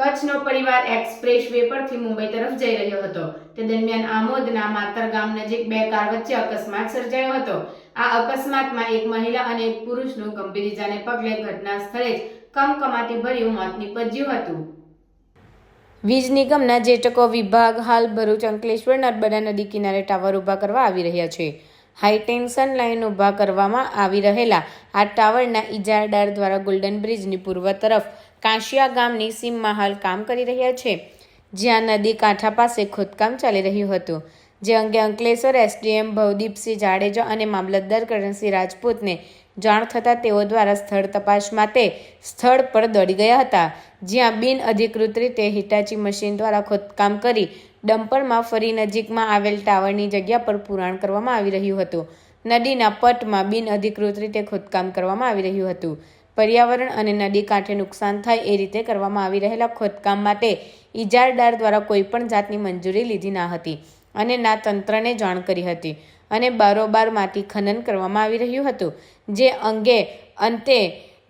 કચ્છનો પરિવાર express way પરથી મુંબઈ તરફ જઈ રહ્યો હતો. તે દરમિયાન આમોદના માતર ગામ નજીક બે કાર વચ્ચે અકસ્માત સર્જાયો હતો. આ અકસ્માતમાં એક મહિલા અને એક પુરુષનું ગંભીર ઇજાને પગલે ઘટના સ્થળે જ કમકમાટી ભર્યું મોત નિપજ્યું હતું. વીજ નિગમના જેટકો વિભાગ હાલ ભરૂચ અંકલેશ્વર નર્મદા નદી કિનારે ટાવર ઊભા કરવા આવી રહ્યા છે. હાઈ ટેન્શન લાઇન ઊભા કરવામાં આવી રહેલા. આ ટાવરના ઇજારદાર દ્વારા ગોલ્ડન બ્રિજની પૂર્વ તરફ કાંશિયા ગામની સીમમાં હાલ કામ કરી રહ્યા છે. જ્યાં નદી કાંઠા પાસે ખોદકામ ચાલી રહ્યું હતું. જે અંગે અંકલેશ્વર એસડીએમ ભવદીપસિંહ જાડેજા અને મામલતદાર કરણસિંહ રાજપૂતને જાણ થતાં તેઓ દ્વારા સ્થળ તપાસ માટે સ્થળ પર દોડી ગયા હતા. જ્યાં બિન અધિકૃત રીતે હિટાચી મશીન દ્વારા ખોદકામ કરી ડમ્પરમાં ફરી નજીકમાં આવેલ ટાવરની જગ્યા પર પુરાણ કરવામાં આવી રહ્યું હતું. નદીના પટમાં બિન અધિકૃત રીતે ખોદકામ કરવામાં આવી રહ્યું હતું. પર્યાવરણ અને નદી કાંઠે નુકસાન થાય એ રીતે કરવામાં આવી રહેલા ખોદકામ માટે ઇજારદાર દ્વારા કોઈપણ જાતની મંજૂરી લીધી ના હતી. અને ના તંત્રને જાણ કરી હતી અને બારોબાર માટી ખનન કરવામાં આવી રહ્યું હતું, જે અંગે અંતે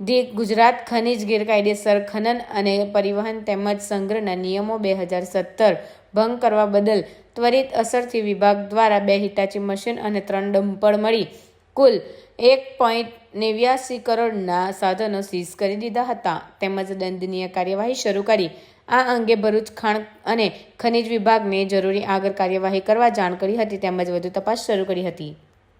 ધી ગુજરાત ખનિજ ગેરકાયદેસર ખનન અને પરિવહન તેમજ સંગ્રહના નિયમો બે હજાર સત્તર ભંગ કરવા બદલ ત્વરિત અસરથી વિભાગ દ્વારા બે હિટાચી મશીન અને ત્રણ ડમ્પર મળી કુલ એક પોઈન્ટ નેવ્યાસી કરોડના સાધનો સીઝ કરી દીધા હતા. તેમજ દંડનીય કાર્યવાહી શરૂ કરી. આ અંગે ભરૂચ ખાણ અને ખનિજ વિભાગને જરૂરી આગળ કાર્યવાહી કરવા જાણ કરી હતી તેમજ વધુ તપાસ શરૂ કરી હતી.